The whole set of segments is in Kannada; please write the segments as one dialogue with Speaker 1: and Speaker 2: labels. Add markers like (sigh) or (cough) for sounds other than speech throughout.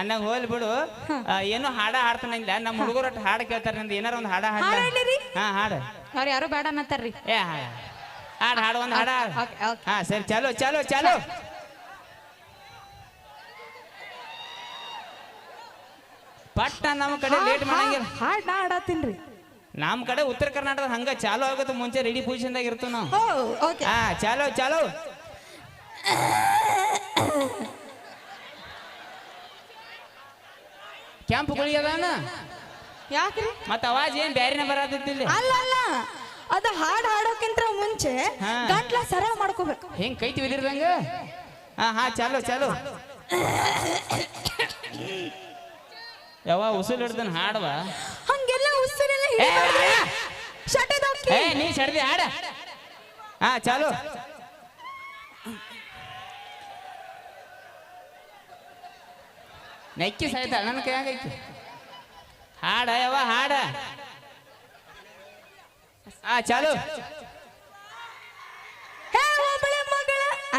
Speaker 1: ಅನ್ನಂಗ ಹೋಲ್ ಬಿಡು. ಏನು ಏನೋ ಹಾಡ ಹಾಡ್ತಾನಿಲ್ಲ ನಮ್ಮ ಹುಡುಗರು ಒಟ್ಟು ಹಾಡು ಕೇಳ್ತಾರೆ ನಿಂದು. ಏನಾರ ಒಂದು ಹಾಡ ಹಾಡ? ಹಾ ಹಾಡು.
Speaker 2: ಅವ್ರು ಯಾರು ಬೇಡ ಅನ್ನತ್ತಾರ್ರಿ.
Speaker 1: ಏ ಹಾ- ಹಾಡು. ಹಾಡು ಒಂದು ಹಾಡ ಹಾಡು.
Speaker 2: ಓಕೆ ಓಕೆ
Speaker 1: ಹಾ ಸರಿ. ಚಲೋ ಚಲೋ ಚಲೋ. ಪಟ್ಟ ನಮ್ಮ ಕಡೆ ಲೇಟ್ ಮಾಡಂಗಿಲ್ಲ.
Speaker 2: ಹಾಡ್ ನಾ ಹಾಡತ್ತೀನ್ರಿ
Speaker 1: ನಮ್ಮ ಕಡೆ ಉತ್ತರ ಕರ್ನಾಟಕದ ಹಂಗ ಚಾಲೋ ಆಗುತ್ತೆ ಮುಂಚೆ ರೆಡಿ ಪೊಸಿಷನ್ದಾಗ ಇರ್ತೀವಿ ನಾವು.
Speaker 2: Oh okay.
Speaker 1: ಹಾ ಚಾಲೋ ಚಾಲು. (coughs) ಕೆಂಪು ಗುಳಿ ಅದಾನ?
Speaker 2: ಯಾಕ್ರಿ?
Speaker 1: ಮತ್ತ ಅವಾಜ್ ಏನ್ ಬ್ಯಾರಿನ ಬರತ್ತಿಲ್ಲ
Speaker 2: ಅಲ್ಲ ಅಲ್ಲ. ಅದ ಹಾಡ್ ಹಾಡೋಕ್ಕಿಂತ ಮುಂಚೆ. ಗಂಟ್ಲ ಸರಳ ಮಾಡ್ಕೋಬೇಕು.
Speaker 1: ಹೆಂಗ್ ಕೈತಿ ಬಿದಿರ್ದಂಗ ಹಾ ಹಾ ಚಾಲು ಚಾಲು. ಯಾವ ಉಸಿರು ಹಿಡ್ದನ್ ಹಾಡವ?
Speaker 2: ಹಂಗೆಲ್ಲ ಉಸಿರೆಲ್ಲ
Speaker 1: ಏ ನೀ ಸಡ್ದಿ ಹಾಡ. ಹಾ ಚಾಲು. ನೆಕ್ಕಿ ಸಹಿತ ನನ್ನ ಕೈಯಾಗ ಐತಿ ಹಾಡ ಯಾವ ಹಾಡ. ಹಾ ಚಾಲು.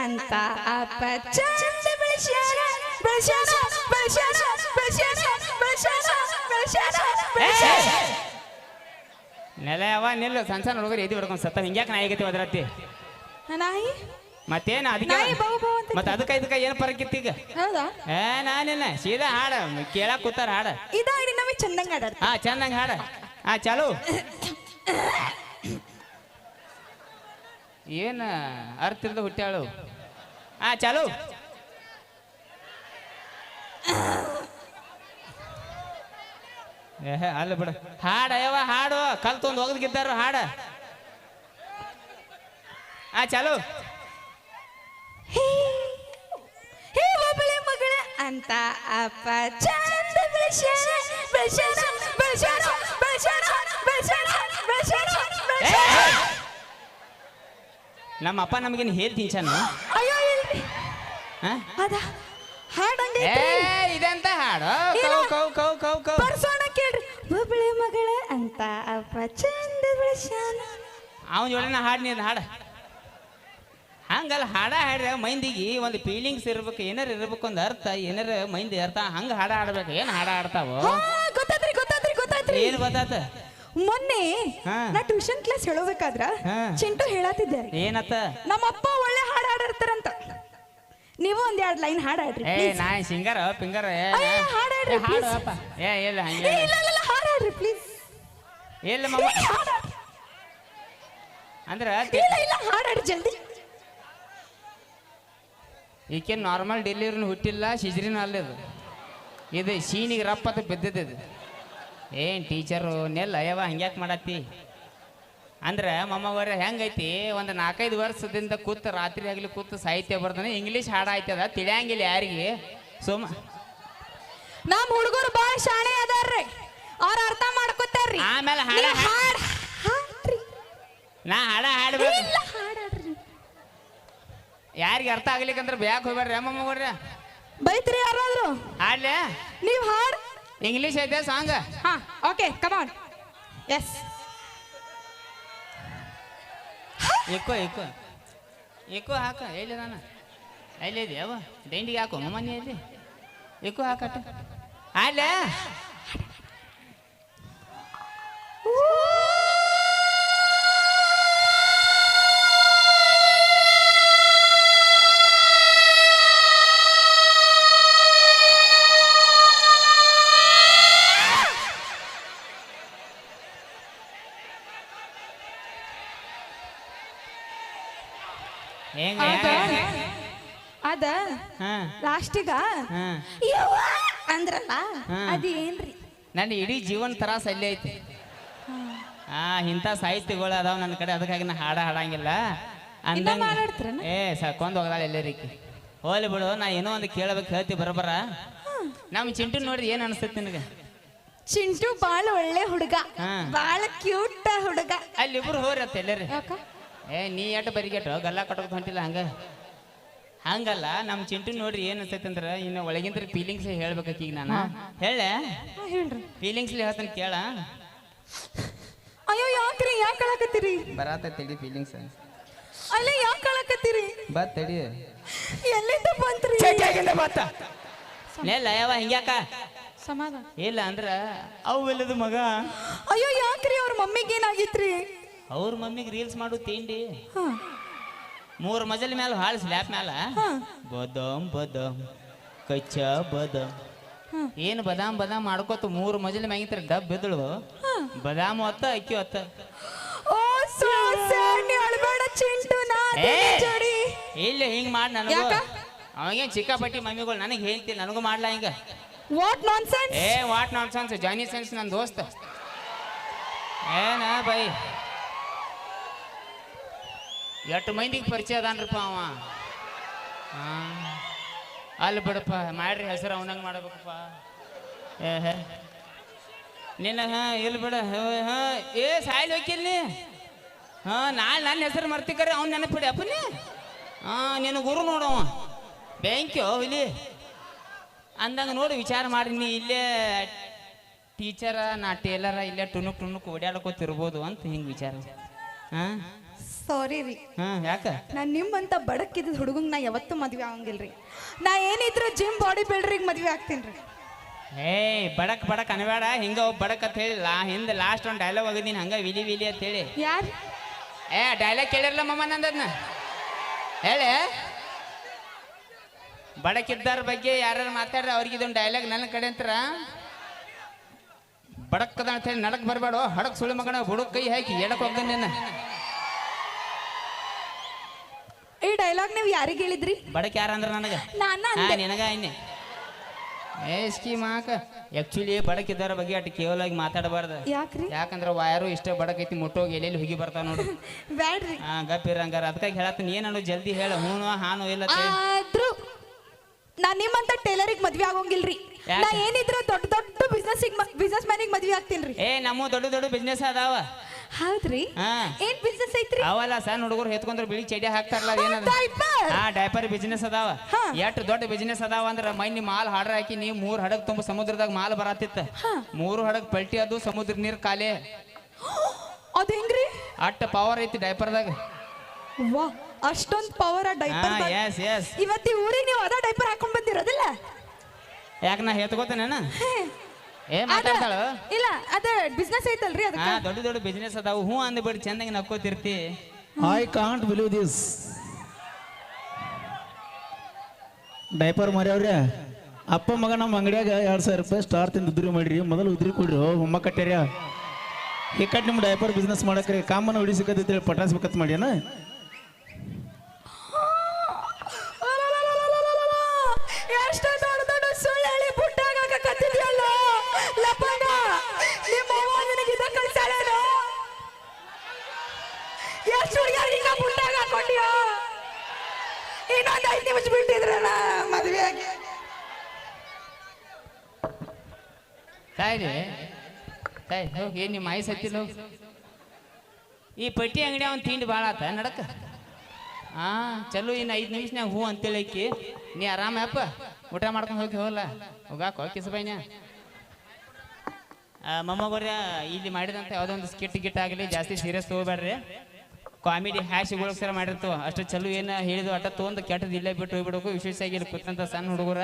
Speaker 2: ಅಂತ ಅಪ್ಪ ಚಂದ ಬೆಳೆಸ್ಯಾರ. ಬೆಳೆಸ್ಯಾರ ಬೆಳೆಸ್ಯಾರ ಬೆಳೆಸ್ಯಾರ ಬೆಳೆಸ್ಯಾರ ಬೆಳೆಸ್ಯಾರ ಬೆಳೆಸ್ಯಾರ.
Speaker 1: ನೆಲ ಯಾವ ನಿಲ್ಲು. ಸಣ್ಣ ಸಣ್ಣ ಹುಡುಗರು ಎದ್ದು ಹೊಡ್ಕೊಂಡು ಸತ್ತ ಹಿಂಗ್ಯಾಕೆ ನಾಯಿ ಆಗೈತಿ ಅದ್ರತ್ತಿ
Speaker 2: ನಾಯಿ?
Speaker 1: ಮತ್ತೇನು ಅದಕ್ಕೆ
Speaker 2: ನಾಯಿ ಅಂತ
Speaker 1: ಮತ್ತೆ ಅದಕ್ಕೆ ಇದಕ್ಕೆ ಏನು ಪರಕಿತ್ತು ಈಗ?
Speaker 2: ಹೌದಾ?
Speaker 1: ಏ ನಾನಿಲ್ಲ. ಸೀದಾ ಹಾಡ. ಕೇಳಕ್ ಕೂತಾರ ಹಾಡ.
Speaker 2: ಇದಾಡಿ ನಮಗೆ ಚಂದಂಗ
Speaker 1: ಹಾ ಚಂದಂಗ ಹಾಡ. ಹಾ ಚಾಲು. ಏನ ಅರ್ಥ ಇಲ್ದ ಹುಟ್ಟ್ಯಾಳು? ಹಾ ಚಾಲು. ಏ ಅಲ್ಲ ಬಿಡ. ಹಾಡ ಯಾವ ಹಾಡು. ಕಲ್ ತೊಂದು ಹೋಗದ್ಗಿದ್ದಾರ ಹಾಡ. ಹಾ ಚಾಲು.
Speaker 2: ಹೇ ಒಬ್ಬಳೆ ಮಗಳ ಅಂತ ಅಪ್ಪ ಚಂದ ಬೆಳೆಸ್ಯಾರ ಬೆಳೆಸ್ಯಾರ ಬೆಳೆಸ್ಯಾರ ಬೆಳೆಸ್ಯಾರ ಬೆಳೆಸ್ಯಾರ ಬೆಳೆಸ್ಯಾರ ಬೆಳೆಸ್ಯಾರ.
Speaker 1: ನಮ್ಮ ಅಪ್ಪ ನಮಗೇನು ಹೇಳಿ ಚೆನ್ನ
Speaker 2: ಅಯ್ಯೋ ಇಲ್ರಿ.
Speaker 1: ಹಾ?
Speaker 2: ಅದ ಹಾಡಂಗ
Speaker 1: ಏ ಇದೆಂತ ಹಾಡು. ಕೌ ಕೌ ಕೌ ಕೌ ಕೌ.
Speaker 2: ಬರ್ಸೋಣ ಕೇಳ್ರಿ. ಒಬ್ಬಳೆ ಮಗಳ ಅಂತ ಅಪ್ಪ ಚಂದ ಬೆಳೆಸ್ಯಾನ.
Speaker 1: ಅವನ ಜೋಡಿನ ಹಾಡು ನೀನು ಹಾಡ. ಹಂಗಲ್ಲ ಹಾಡ ಹಾಡ್ರೆ ಮೈಂದಿಗೆ ಒಂದು ಫೀಲಿಂಗ್ಸ್ ಇರ್ಬೇಕು ಏನಾರ ಇರ್ಬೇಕು ಒಂದು ಅರ್ಥ ಏನಾರ ಮೈಂದಿ ಅರ್ಥ ಹಂಗ ಹಾಡ ಹಾಡ್ಬೇಕು ಏನು ಹಾಡ ಆಡ್ತಾವ
Speaker 2: ಹಾ, ಗೊತ್ತಾತ್ರಿ ಗೊತ್ತಾತ್ರಿ ಗೊತ್ತಾತ್ರಿ.
Speaker 1: ಏನು ಗೊತ್ತಾತ?
Speaker 2: ಮೊನ್ನೆ. ನಾ ಟ್ಯೂಷನ್ ಕ್ಲಾಸ್ ಹೇಳೋಬೇಕಾದ್ರ. ಚಿಂಟು ಹೇಳತ್ತಿದ್ದೆ
Speaker 1: ಏನತ್ತ?
Speaker 2: ನಮ್ಮಪ್ಪ ಒಳ್ಳೆ ಹಾಡು ಹಾಡಿರ್ತಾರಂತ ನೀವು ಒಂದ್ ಎರಡ್ ಲೈನ್ ಹಾಡ್ ಹಾಡ್ರಿ
Speaker 1: ಏ. ನಾ ಸಿಂಗರ್ ಪಿಂಗರ್
Speaker 2: ಹಾಡ್ ಹಾಡ್ರಿ,
Speaker 1: ಏ, ಇಲ್ಲ ಹಂಗೆ
Speaker 2: ಇಲ್ಲ ಇಲ್ಲ, ಇಲ್ಲ ಹಾಡ್ ಹಾಡ್ರಿ ಪ್ಲೀಸ್
Speaker 1: ಇಲ್ಲ ಮಮ್ಮ ಅಂದ್ರ
Speaker 2: ಇಲ್ಲ ಇಲ್ಲ ಹಾಡ್ ಹಾಡ್ರಿ ಜಲ್ದಿ.
Speaker 1: ಈಕೆ ನಾರ್ಮಲ್ ಡೆಲಿವರಿನ ಹುಟ್ಟಿಲ್ಲ ಸಿಜ್ರಿನ ಅಲ್ಲದು ಇದು ಸೀನಿಗೆ ರಪ್ಪತ್ತು ಬಿದ್ದದ ಇದು. ಏನು ಟೀಚರು ನೆಲ್ಲ ಯಾವ ಹಂಗ್ಯಾಕೆ ಮಾಡತ್ತಿ? ಅಂದ್ರೆ ಮಮ್ಮವರ ಹೆಂಗೈತಿ? ಒಂದು ನಾಲ್ಕೈದು ವರ್ಷದಿಂದ ಕೂತು ರಾತ್ರಿ ಆಗಲಿ ಕೂತು ಸಾಹಿತ್ಯ ಬರ್ತಾನೆ ಇಂಗ್ಲೀಷ್ ಹಾಡ ಆಯ್ತದ ತಿಳಿಯಂಗಿಲ್ಲ ಯಾರಿಗೆ? ಸುಮ್ಮ
Speaker 2: ನಮ್ಮ ಹುಡುಗರು ಬಾಳ ಶಾಣೆ ಅದಾರ್ರಿ. ಅವ್ರ ಅರ್ಥ ಮಾಡ್ಕೊತಾರ್ರಿ.
Speaker 1: ಆಮೇಲೆ ಹಾಡ
Speaker 2: ಹಾಡ್ರಿ.
Speaker 1: ನಾ ಹಾಡ ಹಾಡ್ಬೇಕು ಯಾರಿಗೆ ಅರ್ಥ ಆಗ್ಲಿಕ್ಕಂದ್ರೆ ಬ್ಯಾಕ್ ಹೋಗ್ಬೇಡ್ರಿ. ಹೋಗ್ರಿ.
Speaker 2: ಬೈತ್ರಿ ಯಾರಾದ್ರು?
Speaker 1: ಆಡ್ಲೆ
Speaker 2: ನೀವ್ ಹಾಡ್?
Speaker 1: ಇಂಗ್ಲಿಷ್ ಐತೆ ಸಾಂಗ್?
Speaker 2: ಹಾ ಓಕೆ ಕಮಾನ್ ಎಸ್
Speaker 1: ಇಕ್ಕೋ ಇಕ್ಕೋ. ಇಕ್ಕೋ ಹಾಕ ಎಲ್ಲಿ ನಾನು ಎಲ್ಲಿ ದಿಂಡಿಗೆ ಅವ ದಂಡಿಗೆ ಹಾಕೋ ಮಮ್ಮನಿ ಎಲ್ಲಿ ಇಕ್ಕೋ ಹಾಕಟ್ಟ. ಅಲ್ಲ
Speaker 2: ಅದ ಲಾಸ್ಟಿಗ ಅಂದ್ರಲ್ಲ. ಅದೇನ್ರಿ?
Speaker 1: ನನ್ನ ಇಡೀ ಜೀವನ ತ್ರಾಸ ಅಲ್ಲೇ ಐತಿ. ಆ ಇಂಥ ಸಾಹಿತ್ಯಗಳು ಅದಾವ ನನ್ನ ಕಡೆ ಅದಕ್ಕಾಗಿ ನಾ ಹಾಡ ಹಾಡಂಗಿಲ್ಲ? ಏ ಸಾಕೊಂಡ್ ಹೋಗಲ್ಲ ಎಲ್ಲರಿಗೆ ಹೋಲಿ ಬಿಡು ನಾ ಏನೋ ಒಂದು ಕೇಳಬೇಕು ಹೇಳ್ತಿ ಬರಬರ ನಮ್ಮ ಚಿಂಟು ನೋಡ್ರಿ ಏನ್ ಅನಿಸ್ತೈತಿ ನಿನಗೆ?
Speaker 2: ಚಿಂಟು ಬಾಳ ಒಳ್ಳೆ ಹುಡುಗ. ಬಾಳ ಕ್ಯೂಟ್ ಹುಡುಗ.
Speaker 1: ಅಲ್ಲಿ ಇಬ್ರು ಹೋರಿ ಅತ್ತ ಎಲ್ಲರಿ ಏ ನೀ ಎಟ್ಟು ಬರಿಗೆಟ್ಟು ಗಲ್ಲ ಕಟ್ಟೋದು ಹೊಂಟಿಲ್ಲ ಹಂಗೆ? ಹಂಗಲ್ಲ ನಮ್ಮ ಚಿಂಟು ನೋಡ್ರಿ ಏನು ಅನ್ಸೈತೆ ಅಂದ್ರೆ ಇನ್ನು ಒಳಗಿಂದ ಫೀಲಿಂಗ್ಸ್ ಹೇಳ್ಬೇಕೀಗ ಈಗ ನಾನು. ಹೇಳೆ?
Speaker 2: ಹೇಳ್ರಿ.
Speaker 1: ಫೀಲಿಂಗ್ಸ್ ಹೇಳ್ತಾನೆ ಕೇಳ.
Speaker 2: ಅಯ್ಯೋ ಯಾಕ್ರಿ ಯಾಕೆ ಕಳಕತ್ತೀರಿ
Speaker 1: ಬರಾತ ತಡಿ ಫೀಲಿಂಗ್ಸ್
Speaker 2: ಅಲ್ಲ ಯಾಕೆ ಕಳಕತ್ತೀರಿ
Speaker 1: ಬಾ ತಡಿ.
Speaker 2: ಎಲ್ಲಿಂದ ಬಂತ್ರಿ
Speaker 1: ಚಕ್ಕಾಗಿಂದ ಬತ್ತ ನೆಲ್ಲ ಯಾವ ಹಿಂಗ್ಯಾಕ?
Speaker 2: ಸಮಾಧಾನ.
Speaker 1: ಇಲ್ಲ ಅಂದ್ರೆ ಅವು ಇಲ್ಲದ ಮಗ.
Speaker 2: ಅಯ್ಯೋ ಯಾಕ್ರಿ ಅವ್ರ ಮಮ್ಮಿಗೆ ಏನಾಗಿತ್ರಿ?
Speaker 1: ಅವ್ರ ಮಮ್ಮಿಗೆ ರೀಲ್ಸ್ ಮಾಡು ತಿಂಡಿ. ಮೂರು ಮಜಲ್ ಮೇಲೆ ಹಾಳ ಸ್ಲ್ಯಾಪ್ ಮ್ಯಾಲ. ಬದಾಮ್ ಬದಾಮ್ ಕಚ್ಚ ಬದಾಮ್. ಏನು ಬದಾಮ್ ಬದಾಮ್ ಮಾಡ್ಕೋತ ಮೂರು ಮಜಲ್ ಮ್ಯಾಗಿತ್ರ ಡಬ್ ಬಿದ್ದಳು. ಬದಾಮ್ ಹೊತ್ತ ಅಕ್ಕಿ ಹೊತ್ತ ಇಲ್ಲ ಹಿಂಗ್ ಮಾಡ್ ನನಗೂ? ಅವಾಗೇನ್ ಚಿಕ್ಕಾಪಟ್ಟಿ ಮಮ್ಮಿಗಳು ನನಗೆ ಹೇಳ್ತೀನಿ ನನಗೂ ಮಾಡ್ಲಾ ಹಿಂಗ?
Speaker 2: ವಾಟ್ ನಾನ್ಸೆನ್ಸ್
Speaker 1: ಏ what nonsense Johnny sense ನನ್ನ ದೋಸ್ತ. ಏನ ಬೈ? ಎಷ್ಟು ಮಂದಿಗೆ ಪರಿಚಯ ಅದಾನ್ರಪ್ಪ ಅವ? ಅಲ್ಲಿ ಬಿಡಪ್ಪ ಮಾಡ್ರಿ ಹೆಸರು ಅವನಂಗೆ ಮಾಡಬೇಕಪ್ಪ. ಏ ಹೇ. ನಿನ್ನ ಹಾ ಇಲ್ಲಿ ಬಿಡ ಹಾ, ಏ ಸಾಯ್ಲಿ ಹೋಗಿಲ್ಲಿ ಹಾ ನಾಳೆ ನನ್ನ ಹೆಸರು ಮರ್ತಿಕರೆ ಅವ್ನು ನೆನಪಿಡಿ ಅಪ್ಪನೇ ಹಾಂ ನಿನ್ನ ಗುರು ನೋಡವ ಬ್ಯಾಂಕ್ಯೋ ಇಲ್ಲಿ ಅಂದಂಗೆ ನೋಡಿ ವಿಚಾರ ಮಾಡಿ ನೀ ಇಲ್ಲೇ ಟೀಚರ ನಾ ಟೇಲರ ಇಲ್ಲೇ ಟುನುಕ್ ಟುನುಕ್ ಓಡಾಡ್ಕೋತಿರ್ಬೋದು ಅಂತ ಹಿಂಗೆ ವಿಚಾರ. ಹಾ
Speaker 2: ಸಾರಿ ರೀ.
Speaker 1: ಹಾ ಯಾಕ?
Speaker 2: ನಾನು ನಿಮ್ಮಂತ ಬಡಕ್ಕಿದ್ದ ಹುಡುಗಂಗೆ ನಾ ಯಾವತ್ತೂ ಮದ್ವೆ ಆಗಂಗಿಲ್ರಿ ನಾ ಏನಿದ್ರು ಜಿಮ್ ಬಾಡಿ ಬಿಲ್ಡ್ರಿಗೆ ಮದ್ವೆ ಆಗ್ತೀನಿ
Speaker 1: ಏ ಬಡಕ್ ಬಡಕ್ ಅನ್ಬೇಡ. ಹಿಂಗ ಒಬ್ಬ ಬಡಕ್ ಅಂತ ಹೇಳಿ ಲಾ ಹಿಂದೆ ಲಾಸ್ಟ್ ಒಂದು ಡೈಲಾಗ್ ಹೋಗಿದ್ದೀನಿ ಹಂಗ ವಿಲಿ ವಿಲಿ ಅಂತ ಹೇಳಿ.
Speaker 2: ಯಾರು?
Speaker 1: ಏ ಡೈಲಾಗ್ ಕೇಳಿರಲ್ಲ ಮಮ್ಮ ನಂದದ್ನ? ಹೇಳಿ. ಬಡಕಿದ್ದಾರ ಬಗ್ಗೆ ಯಾರು ಮಾತಾಡ್ರ ಅವ್ರಿಗೆ ಇದೊಂದು ಡೈಲಾಗ್ ನನ್ನ ಕಡೆ ಅಂತರ. ಬಡಕ್ಕದ ಅಂತ ಹೇಳಿ ನಡಕ್ ಬರಬೇಡ. ಹಡಕ್ ಸುಳಿ ಮಗನ ಹುಡುಗ ಕೈ ಹಾಕಿ ಎಡಕ್ ಹೋಗ್ತಾನೆ
Speaker 2: ನೀವು ಯಾರಿಗೆ ಹೇಳಿದ್ರಿ?
Speaker 1: ಬಡಕ್ ಯಾರಂದ್ರ ನನಗೆ
Speaker 2: ನನಗ?
Speaker 1: ನನಗ
Speaker 2: ಅಂದೆ.
Speaker 1: ನಿನಗ ಇನ್ನೆ ಏಸ್ಕಿ ಮಾಕ. ಆಕ್ಚುಲಿ ಬಡಕಿದ್ದಾರ ಬಗ್ಗೆ ಅಟ್ ಕೇವಲಾಗಿ ಮಾತಾಡಬಾರ್ದ.
Speaker 2: ಯಾಕ್ರಿ?
Speaker 1: ಯಾಕಂದ್ರ ವಯರು ಇಷ್ಟ ಬಡಕೈತಿ ಮುಟ್ಟೋಗಿ ಎಲ್ಲೆಲ್ಲಿ ಹೋಗಿ ಬರ್ತಾವ ನೋಡು. (laughs)
Speaker 2: ಬ್ಯಾಡ್ರಿ.
Speaker 1: ಹಾ ಗಪ್ಪಿರ ಹಂಗಾರ. ಅದಕ್ಕಾಗಿ ಹೇಳತ್ತೀನಿ ಏನನ್ನು ಜಲ್ದಿ ಹೇಳ. ಹೂನು ಹಾನು ಇಲ್ಲ.
Speaker 2: ಆದ್ರೂ ನಾ ನಿಮ್ಮಂತ ಟೇಲರಿಗೆ ಮದ್ವೆ ಆಗೋಂಗಿಲ್ರಿ? ನಾ ಏನಿದ್ರು ದೊಡ್ಡ ದೊಡ್ಡ ಬಿಸ್ನೆಸ್ ಬಿಸ್ನೆಸ್ ಮ್ಯಾನಿಗೆ ಮದ್ವೆ ಆಗ್ತೀನಿ
Speaker 1: ಏ ನಮ್ಮ ದೊಡ್ಡ ದೊಡ್ಡ ಬಿಸ್ನೆಸ್ ಅದಾವ.
Speaker 2: ಹೌದ್ರಿ?
Speaker 1: ಹಾ.
Speaker 2: ಏನ್ ಬಿಸ್ನೆಸ್ ಐತ್ರಿ?
Speaker 1: ಅವಲ್ಲ ಸಣ್ಣ ಹುಡುಗರು ಹೆತ್ಕೊಂಡ್ರೆ ಬಿಳಿ ಚಡಿ ಹಾಕ್ತಾರಲ್ಲ ಏನದ
Speaker 2: Diaper.
Speaker 1: ಹಾ ಡೈಪರ್ ಬಿಸ್ನೆಸ್ ಅದಾವ.
Speaker 2: ಹಾ.
Speaker 1: ಎಷ್ಟು ದೊಡ್ಡ ಬಿಸ್ನೆಸ್ ಅದಾವ ಅಂದ್ರ ಮೈನಿ ಮಾಲ್ ಹಾಡ್ರ ಹಾಕಿ ನೀ ಮೂರ್ ಹಡಗ್ ತುಂಬ ಸಮುದ್ರದಾಗ ಮಾಲ್ ಬರತ್ತಿತ್ತ.
Speaker 2: ಹಾ.
Speaker 1: ಮೂರು ಹಡಗ್ ಪಲ್ಟಿ ಅದು ಸಮುದ್ರ ನೀರ್ ಕಾಲೆ (gasps)
Speaker 2: ಅದ್ ಹೆಂಗ್ರಿ?
Speaker 1: ಅಟ್ಟ ಪವರ್ ಐತಿ ಡೈಪರ್ದಾಗ
Speaker 2: ವಾ ಅಷ್ಟೊಂದ್ ಪವರ್ ಆ ಡೈಪರ್
Speaker 1: ಎಸ್ ಎಸ್
Speaker 2: ಇವತ್ತಿ ಊರಿಗೆ ನೀವು ಅದ ಡೈಪರ್ ಹಾಕೊಂಡ್ ಬಂದಿರೋದಿಲ್ಲ?
Speaker 1: ಯಾಕ ನಾ ಎತ್ಕೋತೇನ ಏ
Speaker 2: ಅದ-
Speaker 1: ಮಾತಾಡ್ತಾಳ?
Speaker 2: ಇಲ್ಲ ಅದ ಬಿಸ್ನೆಸ್ ಐತಲ್ರಿ
Speaker 1: ಹಾ
Speaker 2: ಅದಕ್ಕೆ
Speaker 1: ದೊಡ್ಡ ದೊಡ್ಡ ಬಿಸ್ನೆಸ್ ಅದಾವ. ಹ್ಞೂ ಅಂದ್ಬಿಟ್ಟು ಚಂದಂಗೆ ನಕ್ಕೋತಿರ್ತಿ.
Speaker 3: I can't believe this diaper ಮರ್ಯಾವ್ರೆ ಅಪ್ಪ ಮಗ ನಮ್ಮ ಅಂಗಡಿಯಾಗ ಎರಡು ಸಾವಿರ ರೂಪಾಯಿ ಸ್ಟಾರ್ ತಿಂದು ಉದ್ರಿ ಮಾಡ್ರಿ. ಮೊದಲು ಉದ್ರಿ ಕೊಡ್ರಿ ಹೊಮ್ಮ ಕಟ್ಟ್ಯಾರ ಈ ಕಟ್ ನಿಮ್ಮ ಡೈಪರ್ ಬಿಸ್ನೆಸ್ ಮಾಡಕ್ರಿ. ಕಾಮನ್ ಹೊಡಿಸಿಕತ್ತೇಳಿ ಪಟಾಸ್ಬೇಕತ್ ಮಾಡ್ಯಾನ
Speaker 2: ಎಷ್ಟು ದೊಡ್ಡ ದೊಡ್ಡ ಸುಳ್ಳು ಹೇಳಿ ಬುಟ್ಟಾಗ ಕತ್ತಿದ್ಯಲ್ಲ ಲಪಂಗ ನಿಮ್ಮ ಅವ್ವ ನಿನಗೆ ಇದ ಕಳ್ಸಾಳೇನು ಎಷ್ಟು ಹುಡುಗಿಯರಿಗೆ ಹಿಂಗ ಬುಟ್ಟಾಗ ಹಾಕೊಂಡಿಯೋ ಐದು ನಿಮಿಷ ಬಿಟ್ಟಿದ್ರಲ್ಲ ಮದುವೆ ಆಗಿ.
Speaker 1: ತಾಯಿ ಹೋಗಿ, ಏನು ನಿಮ್ಮ ಹೋಗಿ ಈ ಪಟ್ಟಿ ಅಂಗಡಿ ಅವ್ನು ತಿಂಡಿ ಭಾಳ ಆತ, ನಡಕ. ಹಾಂ ಚಲೋ, ಇನ್ನು ಐದು ನಿಮಿಷನ್ಯಾಗ ಹೂ ಅಂತೇಳಿ ಆಕಿ ನೀ ಆರಾಮಪ್ಪ ಊಟ ಮಾಡ್ಕೊಂಡು ಹೋಗಿ ಹೋಗಲ್ಲ ಹೋಗಾಕ ಕಿಸಬೈನ ಮೊಮ್ಮಗೋರ್ಯ ಇಲ್ಲಿ ಮಾಡಿದಂಥ ಯಾವುದೋ ಒಂದು ಸ್ಕಿಟ್ ಗಿಟ್ ಆಗಲಿ, ಜಾಸ್ತಿ ಸೀರಿಯಸ್ ತೊಗೋಬೇಡ್ರಿ. ಕಾಮಿಡಿ ಹ್ಯಾಶ್ಗೋಸ್ಕರ ಮಾಡಿರ್ತವ. ಅಷ್ಟು ಚಲೋ ಏನು ಹೇಳಿದ್ವು ಅಟ ತೊಂದು ಕೆಟ್ಟದ್ದು ಇಲ್ಲೇ ಬಿಟ್ಟು ಹೋಗ್ಬಿಡಬೇಕು. ವಿಶೇಷ ಆಗಿ ಕುತ್ತಂತ ಸಣ್ಣ ಹುಡುಗರ.